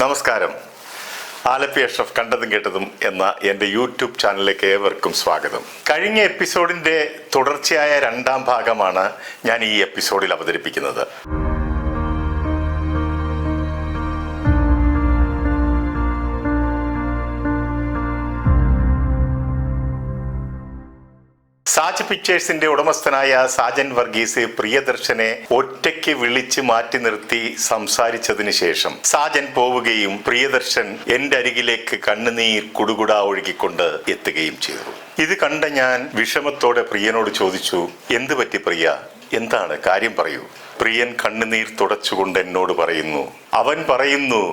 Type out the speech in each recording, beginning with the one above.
നമസ്കാരം. ആലപ്പി അഷ്റഫ് കണ്ടതും കേട്ടതും എന്ന എന്റെ യൂട്യൂബ് ചാനലിലേക്ക് ഏവർക്കും സ്വാഗതം. കഴിഞ്ഞ എപ്പിസോഡിന്റെ തുടർച്ചയായ രണ്ടാം ഭാഗമാണ് ഞാൻ ഈ എപ്പിസോഡിൽ അവതരിപ്പിക്കുന്നത്. സാജ് പിക്ചേഴ്സിന്റെ ഉടമസ്ഥനായ സാജൻ വർഗീസ് പ്രിയദർശനെ ഒറ്റയ്ക്ക് വിളിച്ച് മാറ്റി നിർത്തി സംസാരിച്ചതിന് ശേഷം സാജൻ പോവുകയും പ്രിയദർശൻ എന്റെ അരികിലേക്ക് കണ്ണുനീർ കുടുകുടാ ഒഴുകിക്കൊണ്ട് എത്തുകയും ചെയ്തു. ഇത് കണ്ട ഞാൻ വിഷമത്തോടെ പ്രിയനോട് ചോദിച്ചു എന്ത് പറ്റി പ്രിയ? എന്താണ്? കാര്യം പറയൂ. പ്രിയൻ കണ്ണുനീർ തുടച്ചുകൊണ്ട് എന്നോട് പറയുന്നു അവൻ പറയുന്നു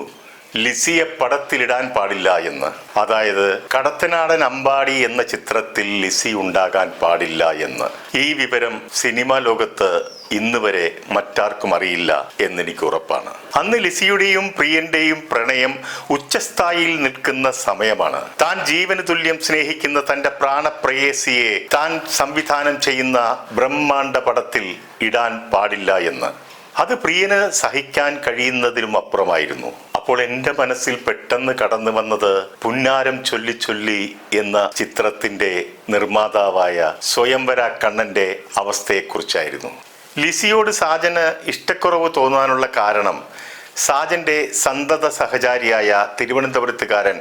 ലിസിയെ പടത്തിലിടാൻ പാടില്ല എന്ന്. അതായത് കടത്തനാടൻ അമ്പാടി എന്ന ചിത്രത്തിൽ ലിസി ഉണ്ടാകാൻ പാടില്ല എന്ന്. ഈ വിവരം സിനിമാ ലോകത്ത് ഇന്ന് വരെ മറ്റാർക്കും അറിയില്ല എന്നെനിക്ക് ഉറപ്പാണ്. അന്ന് ലിസിയുടെയും പ്രിയന്റെയും പ്രണയം ഉച്ചസ്ഥായിയിൽ നിൽക്കുന്ന സമയമാണ്. താൻ ജീവന് തുല്യം സ്നേഹിക്കുന്ന തന്റെ പ്രാണപ്രേയസിയെ താൻ സംവിധാനം ചെയ്യുന്ന ബ്രഹ്മാണ്ഡ പടത്തിൽ ഇടാൻ പാടില്ല എന്ന്. അത് പ്രിയന് സഹിക്കാൻ കഴിയുന്നതിലും അപ്പുറമായിരുന്നു. അപ്പോൾ എന്റെ മനസ്സിൽ പെട്ടെന്ന് കടന്നു വന്നത് പുന്നാരം ചൊല്ലി ചൊല്ലി എന്ന ചിത്രത്തിന്റെ നിർമ്മാതാവായ സ്വയംവര കണ്ണന്റെ അവസ്ഥയെക്കുറിച്ചായിരുന്നു. ലിസിയോട് സാജന് ഇഷ്ടക്കുറവ് തോന്നാനുള്ള കാരണം സാജന്റെ സന്തത സഹചാരിയായ തിരുവനന്തപുരത്തുകാരൻ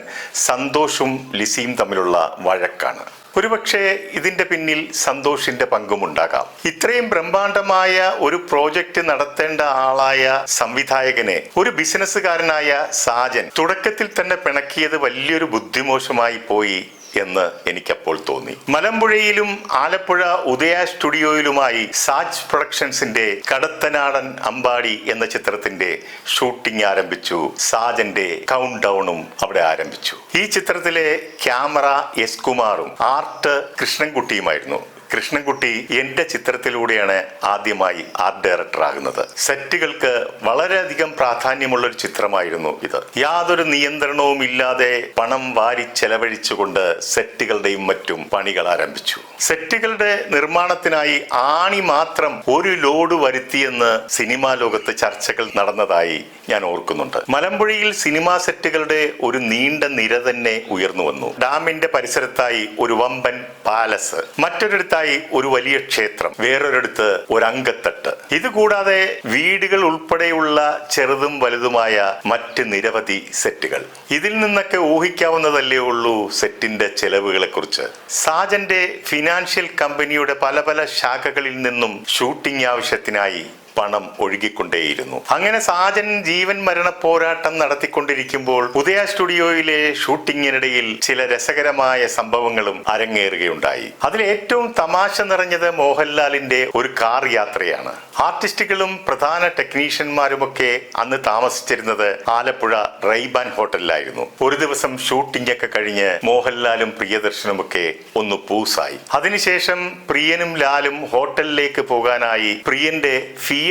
സന്തോഷും ലിസിയും തമ്മിലുള്ള വഴക്കാണ്. ഒരുപക്ഷെ ഇതിന്റെ പിന്നിൽ സന്തോഷിന്റെ പങ്കുമുണ്ടാകാം. ഇത്രയും ബ്രഹ്മാണ്ഡമായ ഒരു പ്രോജക്റ്റ് നടത്തേണ്ട ആളായ സംവിധായകനെ ഒരു ബിസിനസ്സുകാരനായ സാജൻ തുടക്കത്തിൽ തന്നെ പിണക്കിയത് വലിയൊരു ബുദ്ധിമോശമായി പോയി. എന്ന് എനിക്കപ്പോൾ തോന്നി. മലമ്പുഴയിലും ആലപ്പുഴ ഉദയ സ്റ്റുഡിയോയിലുമായി സാജ് പ്രൊഡക്ഷൻസിന്റെ കടത്തനാടൻ അമ്പാടി എന്ന ചിത്രത്തിന്റെ ഷൂട്ടിംഗ് ആരംഭിച്ചു. സാജന്റെ കൗണ്ട് ഡൗണും അവിടെ ആരംഭിച്ചു. ഈ ചിത്രത്തിലെ ക്യാമറ എസ് കുമാറും ആർട്ട് കൃഷ്ണൻകുട്ടിയുമായിരുന്നു. കൃഷ്ണൻകുട്ടി എന്റെ ചിത്രത്തിലൂടെയാണ് ആദ്യമായി ആർട്ട് ഡയറക്ടർ ആകുന്നത്. സെറ്റുകൾക്ക് വളരെയധികം പ്രാധാന്യമുള്ള ഒരു ചിത്രമായിരുന്നു ഇത്. യാതൊരു നിയന്ത്രണവും ഇല്ലാതെ പണം വാരി ചെലവഴിച്ചുകൊണ്ട് സെറ്റുകളുടെയും മറ്റും പണികൾ ആരംഭിച്ചു. സെറ്റുകളുടെ നിർമ്മാണത്തിനായി ആണി മാത്രം ഒരു ലോഡ് വരുത്തിയെന്ന് സിനിമാ ലോകത്ത് ചർച്ചകൾ നടന്നതായി ഞാൻ ഓർക്കുന്നുണ്ട്. മലമ്പുഴയിൽ സിനിമാ സെറ്റുകളുടെ ഒരു നീണ്ട നിര തന്നെ ഉയർന്നു വന്നു. ഡാമിന്റെ പരിസരത്തായി ഒരു വമ്പൻ പാലസ്. മറ്റൊരിടത്തായി ഒരു വലിയ ക്ഷേത്രം വേറൊരിടത്ത് ഒരു അങ്കത്തട്ട്. ഇതുകൂടാതെ വീടുകൾ ഉൾപ്പെടെയുള്ള ചെറുതും വലുതുമായ മറ്റ് നിരവധി സെറ്റുകൾ. ഇതിൽ നിന്നൊക്കെ ഊഹിക്കാവുന്നതല്ലേ ഉള്ളൂ സെറ്റിന്റെ ചെലവുകളെ കുറിച്ച് സാജന്റെ ഫിനാൻഷ്യൽ കമ്പനിയുടെ പല പല ശാഖകളിൽ നിന്നും ഷൂട്ടിംഗ് ആവശ്യത്തിനായി പണം ഒഴുകിക്കൊണ്ടേയിരുന്നു. അങ്ങനെ സാജൻ ജീവൻ മരണ പോരാട്ടം നടത്തിക്കൊണ്ടിരിക്കുമ്പോൾ ഉദയ സ്റ്റുഡിയോയിലെ ഷൂട്ടിങ്ങിനിടയിൽ ചില രസകരമായ സംഭവങ്ങളും അരങ്ങേറുകയുണ്ടായി. അതിൽ ഏറ്റവും തമാശ നിറഞ്ഞത് മോഹൻലാലിന്റെ ഒരു കാർ യാത്രയാണ്. ആർട്ടിസ്റ്റുകളും പ്രധാന ടെക്നീഷ്യന്മാരുമൊക്കെ അന്ന് താമസിച്ചിരുന്നത് ആലപ്പുഴ റൈബാൻ ഹോട്ടലിലായിരുന്നു. ഒരു ദിവസം ഷൂട്ടിംഗ് ഒക്കെ കഴിഞ്ഞ് മോഹൻലാലും പ്രിയദർശനുമൊക്കെ ഒന്ന് പൂസായി. അതിനുശേഷം പ്രിയനും ലാലും ഹോട്ടലിലേക്ക് പോകാനായി പ്രിയന്റെ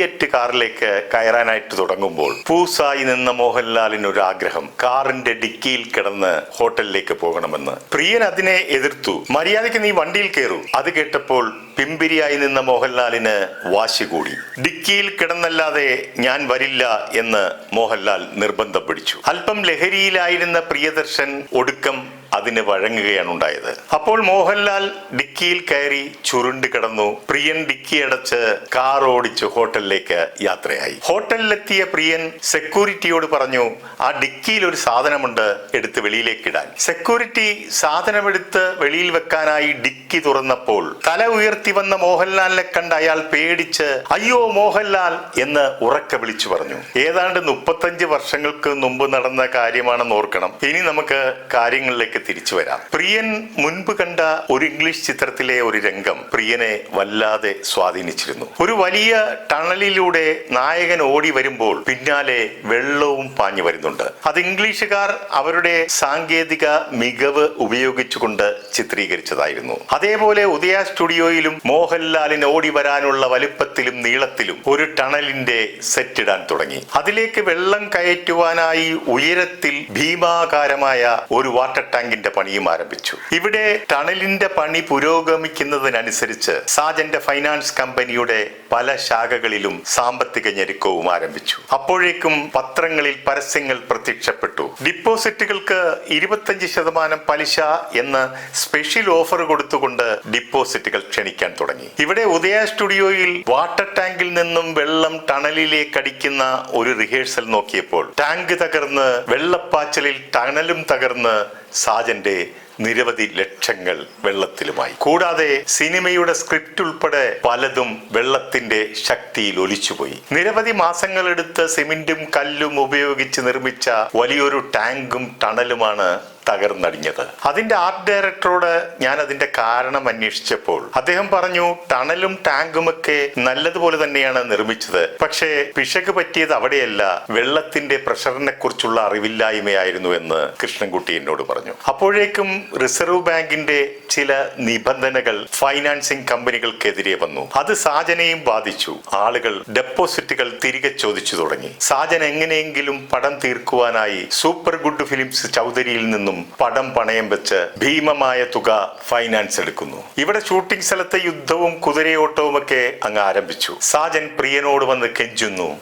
ഫിയറ്റ് കാറിലേക്ക് കയറാനായിട്ട് തുടങ്ങുമ്പോൾ പൂസായി നിന്ന മോഹൻലാലിന് ഒരു ആഗ്രഹം. കാറിന്റെ ഡിക്കിയിൽ കിടന്ന് ഹോട്ടലിലേക്ക് പോകണമെന്ന്. പ്രിയൻ അതിനെ എതിർത്തു. മര്യാദയ്ക്ക് നീ വണ്ടിയിൽ കയറൂ. അത് കേട്ടപ്പോൾ പിമ്പിരിയായി നിന്ന മോഹൻലാലിന് വാശി കൂടി. ഡിക്കിയിൽ കിടന്നല്ലാതെ ഞാൻ വരില്ല എന്ന് മോഹൻലാൽ നിർബന്ധം പിടിച്ചു. അല്പം ലഹരിയിലായിരുന്ന പ്രിയദർശൻ ഒടുക്കം അതിന് വഴങ്ങുകയാണ് ഉണ്ടായത്. അപ്പോൾ മോഹൻലാൽ ഡിക്കിയിൽ കയറി ചുരുണ്ട് കിടന്നു പ്രിയൻ ഡിക്കി അടച്ച് കാർ ഓടിച്ച് ഹോട്ടലിലേക്ക് യാത്രയായി. ഹോട്ടലിലെത്തിയ പ്രിയൻ സെക്യൂരിറ്റിയോട് പറഞ്ഞു ആ ഡിക്കിയിൽ ഒരു സാധനമുണ്ട് എടുത്ത് വെളിയിലേക്ക് ഇടാൻ. സെക്യൂരിറ്റി സാധനമെടുത്ത് വെളിയിൽ വെക്കാനായി ഡിക്കി തുറന്നപ്പോൾ തല ഉയർത്തി വന്ന മോഹൻലാലിനെ കണ്ട് അയാൾ പേടിച്ച് അയ്യോ മോഹൻലാൽ എന്ന് ഉറക്കെ വിളിച്ചു പറഞ്ഞു. ഏതാണ്ട് മുപ്പത്തഞ്ച് വർഷങ്ങൾക്ക് മുമ്പ് നടന്ന കാര്യമാണെന്ന് ഓർക്കണം. ഇനി നമുക്ക് കാര്യങ്ങളിലേക്ക് തിരിച്ചു വരാം. പ്രിയൻ മുൻപ് കണ്ട ഒരു ഇംഗ്ലീഷ് ചിത്രത്തിലെ ഒരു രംഗം പ്രിയനെ വല്ലാതെ സ്വാധീനിച്ചിരുന്നു. ഒരു വലിയ ടണലിലൂടെ നായകൻ ഓടി വരുമ്പോൾ പിന്നാലെ വെള്ളവും പാഞ്ഞു വരുന്നുണ്ട്. അത് ഇംഗ്ലീഷുകാർ അവരുടെ സാങ്കേതിക മികവ് ഉപയോഗിച്ചുകൊണ്ട് ചിത്രീകരിച്ചതായിരുന്നു. അതേപോലെ ഉദയ സ്റ്റുഡിയോയിലും മോഹൻലാലിന് ഓടി വരാനുള്ള വലുപ്പത്തിലും നീളത്തിലും ഒരു ടണലിന്റെ സെറ്റ് ഇടാൻ തുടങ്ങി. അതിലേക്ക് വെള്ളം കയറ്റുവാനായി ഉയരത്തിൽ ഭീമാകാരമായ ഒരു വാട്ടർ ടാങ്കിന്റെ പണിയും ആരംഭിച്ചു. ഇവിടെ ടണലിന്റെ പണി പുരോഗമിക്കുന്നതിനനുസരിച്ച് സാജന്റെ ഫൈനാൻസ് കമ്പനിയുടെ പല ശാഖകളിലും സാമ്പത്തിക ഞെരുക്കവും ആരംഭിച്ചു. അപ്പോഴേക്കും പത്രങ്ങളിൽ പരസ്യങ്ങൾ പ്രത്യക്ഷപ്പെട്ടു. ഡിപ്പോസിറ്റുകൾക്ക് ഇരുപത്തഞ്ച് ശതമാനം പലിശ എന്ന് സ്പെഷ്യൽ ഓഫർ കൊടുത്തുകൊണ്ട് ഡിപ്പോസിറ്റുകൾ ക്ഷണിക്കാൻ തുടങ്ങി. ഇവിടെ ഉദയ സ്റ്റുഡിയോയിൽ വാട്ടർ ടാങ്കിൽ നിന്നും വെള്ളം ടണലിലേക്ക് അടിക്കുന്ന ഒരു റിഹേഴ്സൽ നോക്കിയപ്പോൾ ടാങ്ക് തകർന്ന് വെള്ളപ്പാച്ചലിൽ ടണലും തകർന്ന് സാജന്റെ നിരവധി ലക്ഷങ്ങൾ വെള്ളത്തിലുമായി. കൂടാതെ സിനിമയുടെ സ്ക്രിപ്റ്റ് ഉൾപ്പെടെ പലതും വെള്ളത്തിന്റെ ശക്തിയിൽ ഒലിച്ചുപോയി. നിരവധി മാസങ്ങളെടുത്ത് സിമെന്റും കല്ലും ഉപയോഗിച്ച് നിർമ്മിച്ച വലിയൊരു ടാങ്കും ടണലുമാണ് തകർന്നടിഞ്ഞത്. അതിന്റെ ആർട്ട് ഡയറക്ടറോട് ഞാൻ അതിന്റെ കാരണം അന്വേഷിച്ചപ്പോൾ അദ്ദേഹം പറഞ്ഞു ടണലും ടാങ്കും ഒക്കെ നല്ലതുപോലെ തന്നെയാണ് നിർമ്മിച്ചത്. പക്ഷേ പിശക് പറ്റിയത് അവിടെയല്ല. വെള്ളത്തിന്റെ പ്രഷറിനെ കുറിച്ചുള്ള അറിവില്ലായ്മയായിരുന്നു എന്ന് കൃഷ്ണൻകുട്ടി എന്നോട് പറഞ്ഞു. അപ്പോഴേക്കും റിസർവ് ബാങ്കിന്റെ ചില നിബന്ധനകൾ ഫൈനാൻസിംഗ് കമ്പനികൾക്കെതിരെ വന്നു. അത് സാജനെയും ബാധിച്ചു. ആളുകൾ ഡെപ്പോസിറ്റുകൾ തിരികെ ചോദിച്ചു തുടങ്ങി. സാജൻ എങ്ങനെയെങ്കിലും പടം തീർക്കുവാനായി സൂപ്പർ ഗുഡ് ഫിലിംസ് ചൗധരിയിൽ നിന്നും പടം പണയം വെച്ച് ഭീമമായ തുക ഫൈനാൻസ് എടുക്കുന്നു. ഇവിടെ ഷൂട്ടിംഗ് സ്ഥലത്തെ യുദ്ധവും കുതിരയോട്ടവും ഒക്കെ അങ്ങ് ആരംഭിച്ചു. സാജൻ പ്രിയനോട് വന്ന് കെഞ്ചുന്നു.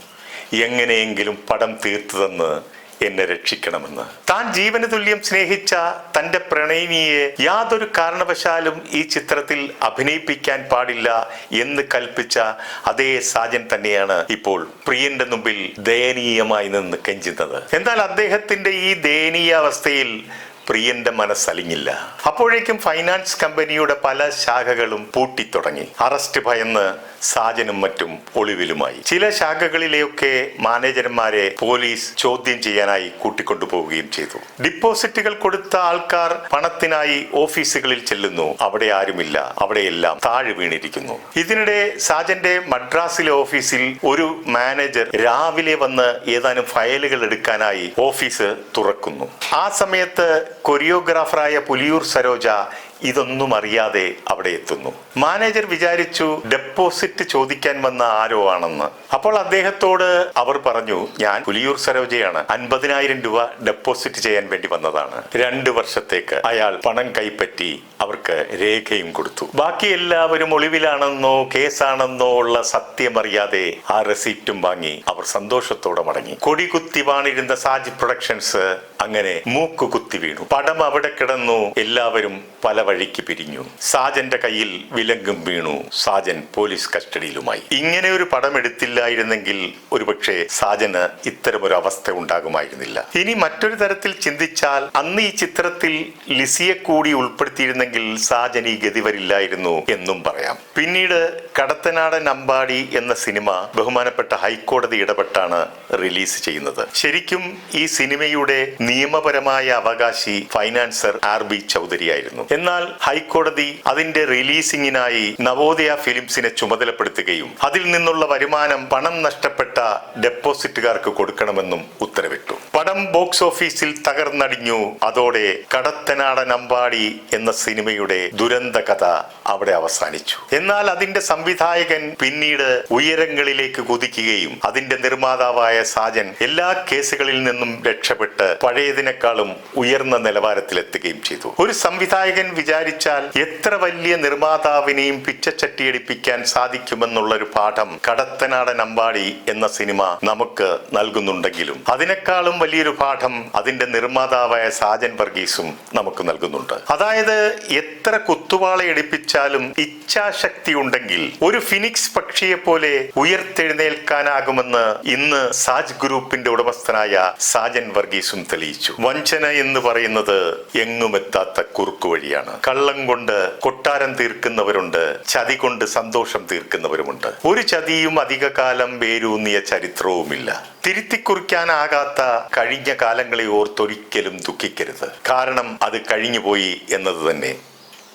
എങ്ങനെയെങ്കിലും പടം തീർത്തു തന്ന് എന്നെ രക്ഷിക്കണമെന്ന്. താൻ ജീവന തുല്യം സ്നേഹിച്ച തന്റെ പ്രണയിനിയെ യാതൊരു കാരണവശാലും ഈ ചിത്രത്തിൽ അഭിനയിപ്പിക്കാൻ പാടില്ല എന്ന് കൽപ്പിച്ച അതേ സാജൻ തന്നെയാണ് ഇപ്പോൾ പ്രിയന്റെ മുമ്പിൽ ദയനീയമായി നിന്ന് കെഞ്ചുന്നത്. എന്നാൽ അദ്ദേഹത്തിന്റെ ഈ ദയനീയ അവസ്ഥയിൽ പ്രിയന്റെ മനസ്സലിഞ്ഞില്ല. അപ്പോഴേക്കും ഫൈനാൻസ് കമ്പനിയുടെ പല ശാഖകളും പൂട്ടിത്തുടങ്ങി. അറസ്റ്റ് ഭയന്ന് സാജനും മറ്റും ഒളിവിലുമായി. ചില ശാഖകളിലെയൊക്കെ മാനേജർമാരെ പോലീസ് ചോദ്യം ചെയ്യാനായി കൂട്ടിക്കൊണ്ടുപോവുകയും ചെയ്തു. ഡിപ്പോസിറ്റുകൾ കൊടുത്ത ആൾക്കാർ പണത്തിനായി ഓഫീസുകളിൽ ചെല്ലുന്നു. അവിടെ ആരുമില്ല. അവിടെയെല്ലാം താഴെ വീണിരിക്കുന്നു. ഇതിനിടെ സാജന്റെ മദ്രാസിലെ ഓഫീസിൽ ഒരു മാനേജർ രാവിലെ വന്ന് ഏതാനും ഫയലുകൾ എടുക്കാനായി ഓഫീസ് തുറക്കുന്നു. ആ സമയത്ത് കൊറിയോഗ്രാഫറായ പുലിയൂർ സരോജ ഇതൊന്നും അറിയാതെ അവിടെ എത്തുന്നു. മാനേജർ വിചാരിച്ചു ഡെപ്പോസിറ്റ് ചോദിക്കാൻ വന്ന ആരോ ആണെന്ന്. അപ്പോൾ അദ്ദേഹത്തോട് അവർ പറഞ്ഞു ഞാൻ പുലിയൂർ സരോജയാണ്. അൻപതിനായിരം രൂപ ഡെപ്പോസിറ്റ് ചെയ്യാൻ വേണ്ടി വന്നതാണ്. രണ്ട് വർഷത്തേക്ക് അയാൾ പണം കൈപ്പറ്റി അവർക്ക് രേഖയും കൊടുത്തു. ബാക്കി എല്ലാവരും ഒളിവിലാണെന്നോ കേസാണെന്നോ ഉള്ള സത്യമറിയാതെ ആ റെസീപ്റ്റും വാങ്ങി അവർ സന്തോഷത്തോടെ മടങ്ങി. കൊടികുത്തി വാണിരുന്ന സാജി പ്രൊഡക്ഷൻസ് അങ്ങനെ മൂക്ക് കുത്തി വീണു. പടം അവിടെ കിടന്നു. എല്ലാവരും പല വഴിക്ക് പിരിഞ്ഞു. സാജന്റെ കയ്യിൽ വിലങ്കും വീണു സാജൻ പോലീസ് കസ്റ്റഡിയിലുമായി. ഇങ്ങനെ ഒരു പടം എടുത്തില്ലായിരുന്നെങ്കിൽ ഒരുപക്ഷെ സാജന് ഇത്തരമൊരു അവസ്ഥ ഉണ്ടാകുമായിരുന്നില്ല. ഇനി മറ്റൊരു തരത്തിൽ ചിന്തിച്ചാൽ അന്ന് ഈ ചിത്രത്തിൽ ലിസിയെ കൂടി ഉൾപ്പെടുത്തിയിരുന്നെങ്കിൽ സാജൻ ഈ ഗതി വരില്ലായിരുന്നു എന്നും പറയാം. പിന്നീട് കടത്തനാടൻ അമ്പാടി എന്ന സിനിമ ബഹുമാനപ്പെട്ട ഹൈക്കോടതി ഇടപെട്ടാണ് റിലീസ് ചെയ്യുന്നത്. ശരിക്കും ഈ സിനിമയുടെ നിയമപരമായ അവകാശി ഫൈനാൻസർ ആർ ബി ചൗധരിയായിരുന്നു. എന്നാൽ ഹൈക്കോടതി അതിന്റെ റിലീസിംഗിനായി നവോദയ ഫിലിംസിനെ ചുമതലപ്പെടുത്തുകയും അതിൽ നിന്നുള്ള വരുമാനം പണം നഷ്ടപ്പെട്ട ഡെപ്പോസിറ്റുകാർക്ക് കൊടുക്കണമെന്നും ഉത്തരവിട്ടു. പടം ബോക്സ് ഓഫീസിൽ തകർന്നടിഞ്ഞു. അതോടെ കടത്തനാടൻ അമ്പാടി എന്ന സിനിമയുടെ ദുരന്ത കഥ അവിടെ അവസാനിച്ചു. എന്നാൽ അതിന്റെ സംവിധായകൻ പിന്നീട് ഉയരങ്ങളിലേക്ക് കുതിക്കുകയും അതിന്റെ നിർമ്മാതാവായ സാജൻ എല്ലാ കേസുകളിൽ നിന്നും രക്ഷപ്പെട്ട് പഴയതിനേക്കാളും ഉയർന്ന നിലവാരത്തിലെത്തുകയും ചെയ്തു. ഒരു സംവിധായകൻ വിചാരിച്ചാൽ എത്ര വലിയ നിർമ്മാതാവിനെയും പിച്ചച്ചട്ടിയടിപ്പിക്കാൻ സാധിക്കുമെന്നുള്ളൊരു പാഠം കടത്തനാടൻ അമ്പാടി എന്ന സിനിമ നമുക്ക് നൽകുന്നുണ്ടെങ്കിലും അതിനേക്കാളും വലിയൊരു പാഠം അതിന്റെ നിർമ്മാതാവായ സാജൻ വർഗീസും നമുക്ക് നൽകുന്നുണ്ട്. അതായത് എത്ര കുത്തുവാളയടിപ്പിച്ചാലും ഇച്ഛാശക്തി ഉണ്ടെങ്കിൽ ഒരു ഫിനിക്സ് പക്ഷിയെ പോലെ ഉയർത്തെഴുന്നേൽക്കാനാകുമെന്ന് ഇന്ന് സാജ് ഗ്രൂപ്പിന്റെ ഉടമസ്ഥനായ സാജൻ വർഗീസും തെളിയിച്ചു. വഞ്ചന എന്ന് പറയുന്നത് എങ്ങുമെത്താത്ത കുറുക്കു വഴിയാണ്. കള്ളം കൊണ്ട് കൊട്ടാരം തീർക്കുന്നവരുണ്ട് ചതി കൊണ്ട് സന്തോഷം തീർക്കുന്നവരുമുണ്ട്. ഒരു ചതിയും അധികകാലം വേരൂന്നിയ ചരിത്രവുമില്ല. തിരുത്തിക്കുറിക്കാനാകാത്ത കഴിഞ്ഞ കാലങ്ങളെ ഓർത്തൊരിക്കലും ദുഃഖിക്കരുത്. കാരണം അത് കഴിഞ്ഞുപോയി എന്നത് തന്നെ.